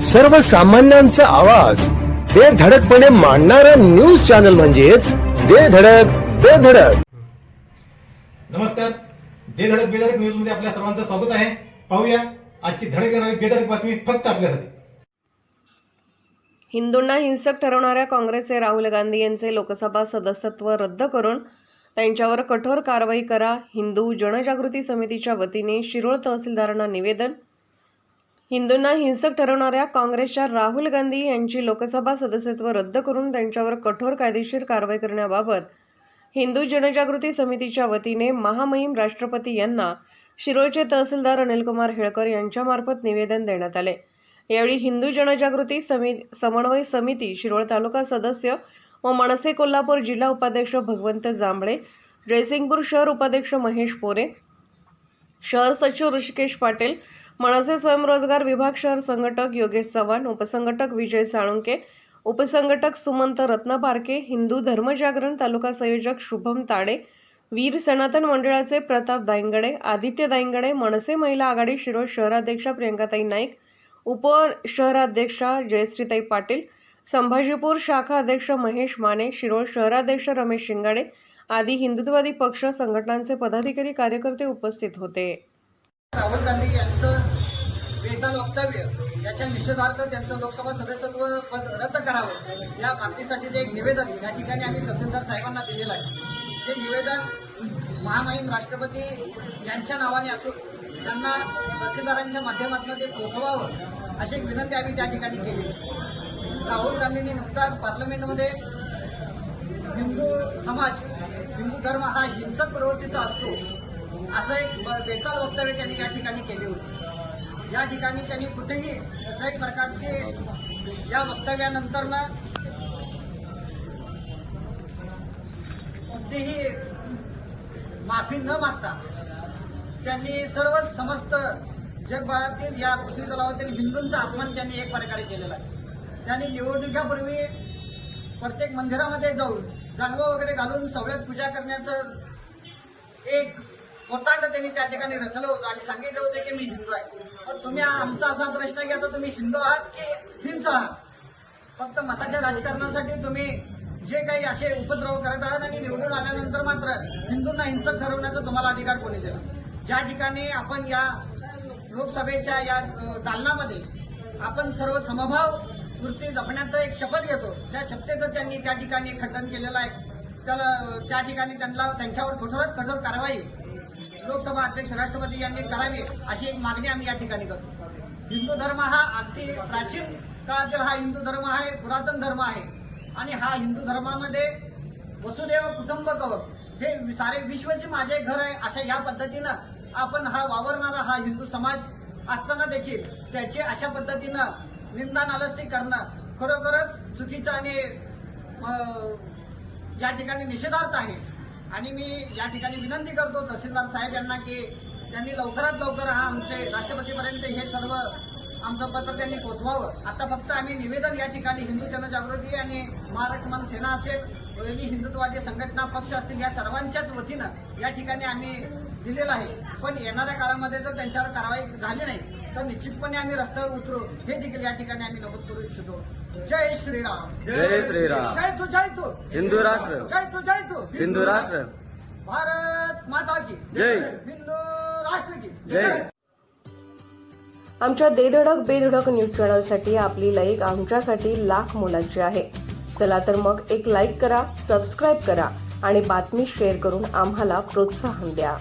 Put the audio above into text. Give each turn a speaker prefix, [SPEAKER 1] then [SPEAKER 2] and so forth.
[SPEAKER 1] सर्वसामान्यांचा आवाज. बेधडकपणे मांडणारा न्यूज चॅनल म्हणजेच बेधडक बेधडक
[SPEAKER 2] नमस्कार. दे धडक बेधडक न्यूजमध्ये आपल्या सर्वांचं स्वागत आहे. पाहूया आजची धडक देणारी बेधडक बातमी फक्त आपल्यासाठी.
[SPEAKER 3] हिंदूंना हिंसक ठरवणाऱ्या काँग्रेसचे राहुल गांधी यांचे लोकसभा सदस्यत्व रद्द करून त्यांच्यावर कठोर कारवाई करा. हिंदू जनजागृती समितीच्या वतीने शिरोळ तहसीलदारांना निवेदन हिंदूंना हिंसक ठरवणाऱ्या काँग्रेसच्या राहुल गांधी यांची लोकसभा सदस्यत्व रद्द करून त्यांच्यावर कठोर कायदेशीर कारवाई करण्याबाबत हिंदू जनजागृती समितीच्या वतीने महामहिम राष्ट्रपती यांना शिरोळचे तहसीलदार अनिलकुमार हेळकर यांच्यामार्फत निवेदन देण्यात आले. यावेळी हिंदू जनजागृती समि समन्वय समिती शिरोळ तालुका सदस्य व मनसे कोल्हापूर जिल्हा उपाध्यक्ष भगवंत जांभळे जयसिंगपूर शहर उपाध्यक्ष महेश पोरे शहर सचिव ऋषिकेश पाटील मनसे स्वयंरोजगार विभाग शहर संघटक योगेश चव्हाण उपसंघटक विजय साळुंके उपसंघटक सुमंत रत्नपारके हिंदू धर्मजागरण तालुका संयोजक शुभम ताडे वीर सनातन मंडळाचे प्रताप दायंगडे आदित्य दायंगडे मनसे महिला आघाडी शिरोळ शहराध्यक्षा प्रियंकाताई नाईक उप शहराध्यक्षा जयश्रीताई पाटील संभाजीपूर शाखा अध्यक्ष महेश माने शिरोळ शहराध्यक्ष रमेश शिंगाडे आदी हिंदुत्ववादी पक्ष संघटनांचे पदाधिकारी कार्यकर्ते उपस्थित होते.
[SPEAKER 4] राहुल गांधी यांचं बेताल वक्तव्य याच्या निषेधार्थ त्यांचं लोकसभा सदस्यत्व पद रद्द करावं या मागणीसाठीचं एक निवेदन या ठिकाणी आम्ही तहसीलदार साहेबांना दिलेलं आहे. ते निवेदन महामहिम राष्ट्रपती यांच्या नावाने असून त्यांना तहसीलदारांच्या माध्यमातून ते पोहोचवावं अशी एक विनंती आम्ही त्या ठिकाणी केली. राहुल गांधींनी नुकताच पार्लमेंटमध्ये हिंदू समाज हिंदू धर्म हा हिंसक प्रवृत्तीचा असतो असं एक ब- बेताल वक्तव्य त्यांनी या ठिकाणी केले होते. या ठिकाणी त्यांनी कुठेही कसल्याही प्रकारचे या वक्तव्यानंतर ना कोणतीही माफी न मागता त्यांनी सर्व समस्त जगभरातील या पृथ्वी तलावातील हिंदूंचा अपमान त्यांनी एक प्रकारे केलेला आहे. त्यांनी निवडणुकीपूर्वी प्रत्येक मंदिरामध्ये जाऊन जानवं वगैरे घालून सवळ्यात पूजा करण्याचं एक होतांड त्यांनी त्या ठिकाणी रचलं होतं आणि सांगितलं होतं की मी हिंदू आहे. पण तुम्ही आमचा असा प्रश्न की आता तुम्ही हिंदू आहात की हिंस आहात? फक्त मताच्या राजकारणासाठी तुम्ही जे काही असे उपद्रव करत आहात आणि निवडून आल्यानंतर मात्र हिंदूंना हिंसक ठरवण्याचा तुम्हाला अधिकार कोणी दिला ज्या ठिकाणी आपण या लोकसभेच्या या दालनामध्ये आपण सर्व समभाव वृत्ती जपण्याचा एक शपथ घेतो त्या शपथेचं त्यांनी त्या ठिकाणी खंडन केलेलं आहे. त्याला त्या ठिकाणी त्यांना त्यांच्यावर कठोरात कठोर कारवाई लोकसभा अध्यक्ष राष्ट्रपती यांनी करावी अशी एक मागणी आम्ही या ठिकाणी करतो. हिंदू धर्म हा अगदी प्राचीन काळातील हा हिंदू धर्म आहे पुरातन धर्म आहे. आणि हा हिंदू धर्मामध्ये वसुदेव कुटुंबकवर हे सारे विश्वचे माझे घर आहे अशा या पद्धतीनं आपण हा वावरणारा हा हिंदू समाज असताना देखील त्याची अशा पद्धतीनं निंदा नालस्ती करणं खरोखरच चुकीचं आणि अं, या ठिकाणी निषेधार्थ आहे. आणि मी या ठिकाणी विनंती करतो तहसीलदार साहेब यांना की त्यांनी लवकरात लवकर हा आमचे राष्ट्रपतीपर्यंत हे सर्व आमचं पत्र त्यांनी पोहोचवावं आता फक्त आम्ही निवेदन या ठिकाणी हिंदू जनजागृती आणि महाराष्ट्र सेना असेल वेगळी हिंदुत्ववादी संघटना पक्ष असतील या सर्वांच्याच वतीनं या ठिकाणी आम्ही दिलेलं आहे. पण येणाऱ्या काळामध्ये जर त्यांच्यावर कारवाई झाली नाही तर निश्चितपणे आम्ही रस्त्यावर उतरू. हे देखील या ठिकाणी आम्ही नमूद करू इच्छितो. जय श्रीराम.
[SPEAKER 5] जय श्रीराम.
[SPEAKER 4] जय तू जय तू.
[SPEAKER 5] हिंदू राष्ट्र.
[SPEAKER 4] जय तू जय तू.
[SPEAKER 5] हिंदू राष्ट्र.
[SPEAKER 4] भारत माता की.
[SPEAKER 5] जय.
[SPEAKER 4] हिंदू राष्ट्र की.
[SPEAKER 5] जय.
[SPEAKER 3] आमच्या देधडक बेधडक न्यूज चॅनलसाठी आपली लाईक आमच्यासाठी लाख मोलाची आहे. चला तर मग एक लाईक करा सबस्क्राईब करा आणि बातमी शेअर करून आम्हाला प्रोत्साहन द्या.